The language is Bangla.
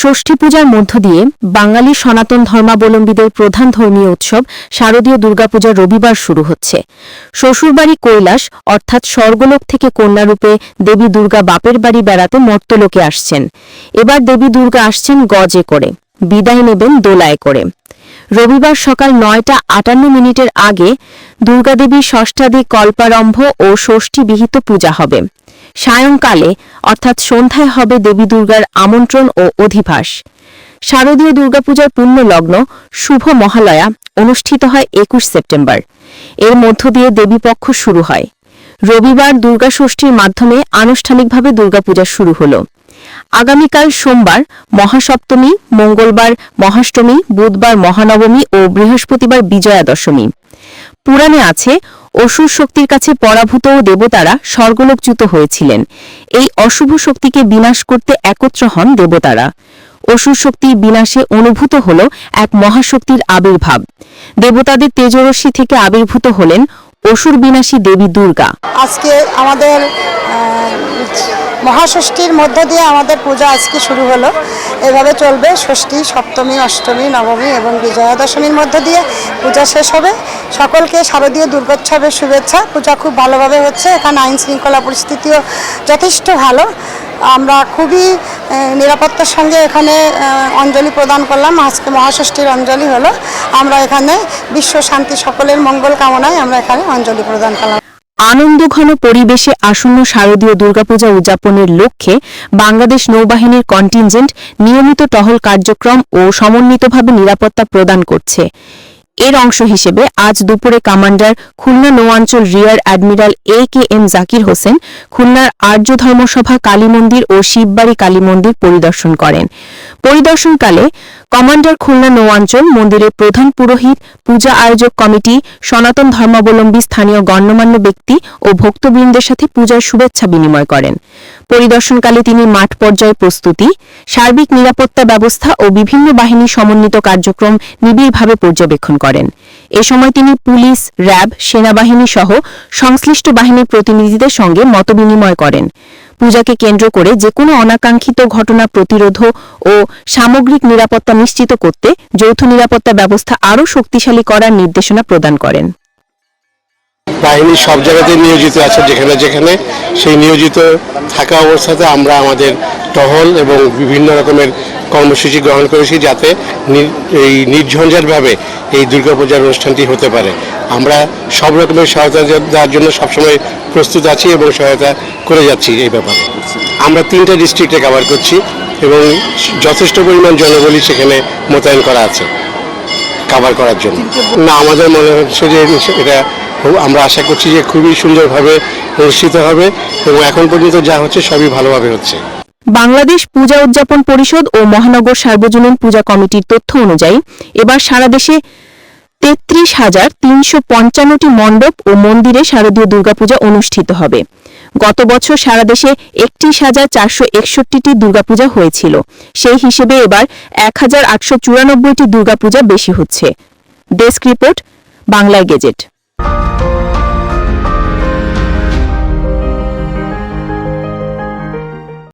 ষষ্ঠী পূজার মধ্য দিয়ে বাঙালি সনাতন ধর্মাবলম্বীদের প্রধান ধর্মীয় উৎসব শারদীয় দুর্গাপূজা রবিবার শুরু হচ্ছে। শ্বশুরবাড়ি কৈলাস, অর্থাৎ স্বর্গলোক থেকে কন্যারূপে দেবী দুর্গা বাপের বাড়ি বেড়াতে মর্তলোকে আসছেন। এবার দেবী দুর্গা আসছেন গজে করে, বিদায় নেবেন দোলায় করে। রবিবার সকাল নয়টা আটান্ন মিনিটের আগে দুর্গাদেবীর ষষ্ঠাদি কল্পারম্ভ ও ষষ্ঠী বিহিত পূজা হবে। সায়ংকালে, অর্থাৎ সন্ধ্যায় হবে দেবী দুর্গার আমন্ত্রণ ও অধিবাস। শারদীয় দুর্গাপূজার পূর্ণ লগ্ন শুভ মহালয়া অনুষ্ঠিত হয় একুশ সেপ্টেম্বর। এর মধ্য দিয়ে দেবীপক্ষ শুরু হয়। রবিবার দুর্গা ষষ্ঠীর মাধ্যমে আনুষ্ঠানিকভাবে দুর্গাপূজা শুরু হল। আগামীকাল সোমবার মহাসপ্তমী, মঙ্গলবার মহাষ্টমী, বুধবার মহানবমী ও বৃহস্পতিবার বিজয়া দশমী পুরাণে আছে অসুর শক্তির কাছে পরাভূত দেবতারা স্বর্গলোকচ্যুত হয়েছিলেন। এই অশুভ শক্তিকে বিনাশ করতে একত্র হন দেবতারা। অসুর শক্তি বিনাশে অনুভূত হল এক মহাশক্তির আবির্ভাব। দেবতাদের তেজরশ্মি থেকে আবির্ভূত হলেন অসুর বিনাশী দেবী দুর্গা। আজকে আমাদের মহাষষ্ঠীর মধ্য দিয়ে আমাদের পূজা আজকে শুরু হলো। এভাবে চলবে ষষ্ঠী, সপ্তমী, অষ্টমী, নবমী এবং বিজয়া দশমীর মধ্য দিয়ে পূজা শেষ হবে। সকলকে শারদীয় দুর্গোৎসবের শুভেচ্ছা। পূজা খুব ভালোভাবে হচ্ছে। এখানে আইন শৃঙ্খলা পরিস্থিতিও যথেষ্ট ভালো। আমরা খুবই নিরাপত্তার সঙ্গে এখানে অঞ্জলি প্রদান করলাম। আজকে মহাষষ্ঠীর অঞ্জলি হলো। আমরা এখানে বিশ্ব শান্তি সকলের মঙ্গল কামনায় আমরা এখানে অঞ্জলি প্রদান করলাম। আনন্দঘন পরিবেশে আসন্ন শারদীয় দুর্গাপূজা উদযাপনের লক্ষ্যে বাংলাদেশ নৌবাহিনীর কন্টিনজেন্ট নিয়মিত টহল কার্যক্রম ও সমন্বিতভাবে নিরাপত্তা প্রদান করছে। এর অংশ হিসেবে আজ দুপুরে commander Khulna নৌয়াঞ্চল rear admiral A K M Zakir Hossain খুলনার আর্য ধর্মসভা কালী মন্দির ও শিববাড়ি কালী মন্দির পরিদর্শন করেন। পরিদর্শনকালে কমান্ডার খুলনা নৌয়াঞ্চল মন্দিরের প্রধান পুরোহিত, পূজা আয়োজক কমিটি, সনাতন ধর্মাবলম্বী স্থানীয় গণ্যমান্য ব্যক্তি ও ভক্তবৃন্দের সাথে পূজার শুভেচ্ছা বিনিময় করেন। পরিদর্শনকালে তিনি মাঠ পর্যায়ে প্রস্তুতি, সার্বিক নিরাপত্তা ব্যবস্থা ও বিভিন্ন বাহিনী সমন্বিত কার্যক্রম নিবিড়ভাবে পর্যবেক্ষণ করেন। এ সময় তিনি পুলিশ, র্যাব, সেনাবাহিনী সহ সংশ্লিষ্ট বাহিনীর প্রতিনিধিদের সঙ্গে মতবিনিময় করেন। পূজাকে কেন্দ্র করে যে কোনো অনাকাঙ্ক্ষিত ঘটনা প্রতিরোধ ও সামগ্রিক নিরাপত্তা নিশ্চিত করতে যৌথ নিরাপত্তা ব্যবস্থা আরও শক্তিশালী করার নির্দেশনা প্রদান করেন। বাহিনী সব জায়গাতে নিয়োজিত আছে, যেখানে যেখানে সেই নিয়োজিত থাকা অবস্থাতে আমরা আমাদের টহল এবং বিভিন্ন রকমের কর্মসূচি গ্রহণ করেছি যাতে এই নির্ঝঞ্ঝাটভাবে এই দুর্গাপূজার অনুষ্ঠানটি হতে পারে। আমরা সব রকমের সহায়তা দেওয়ার জন্য সবসময় প্রস্তুত আছি এবং সহায়তা করে যাচ্ছি এই ব্যাপারে। আমরা তিনটা ডিস্ট্রিক্টে কভার করছি এবং যথেষ্ট পরিমাণ জনবলি সেখানে মোতায়েন করা আছে কাভার করার জন্য। না, আমাদের মনে হচ্ছে যে এটা আমরা আশা করছি যে খুবই সুন্দরভাবে অনুষ্ঠিত হবে এবং এখন পর্যন্ত যা হচ্ছে সবই ভালোভাবে হচ্ছে। বাংলাদেশ পূজা উদযাপন পরিষদ ও মহানগর সার্বজনীন পূজা কমিটির তথ্য অনুযায়ী, এবার সারা দেশে তেত্রিশ হাজার তিনশো পঞ্চান্নটি মণ্ডপ ও মন্দিরে শারদীয় দুর্গাপূজা অনুষ্ঠিত হবে। গত বছর সারা দেশে একত্রিশ হাজার চারশো একষট্টিটি দুর্গাপূজা হয়েছিল। সেই হিসেবে এবার এক হাজার আটশো চুরানব্বইটি দুর্গাপূজা বেশি হচ্ছে। ডেস্ক রিপোর্ট, বাংলায় গেজেট।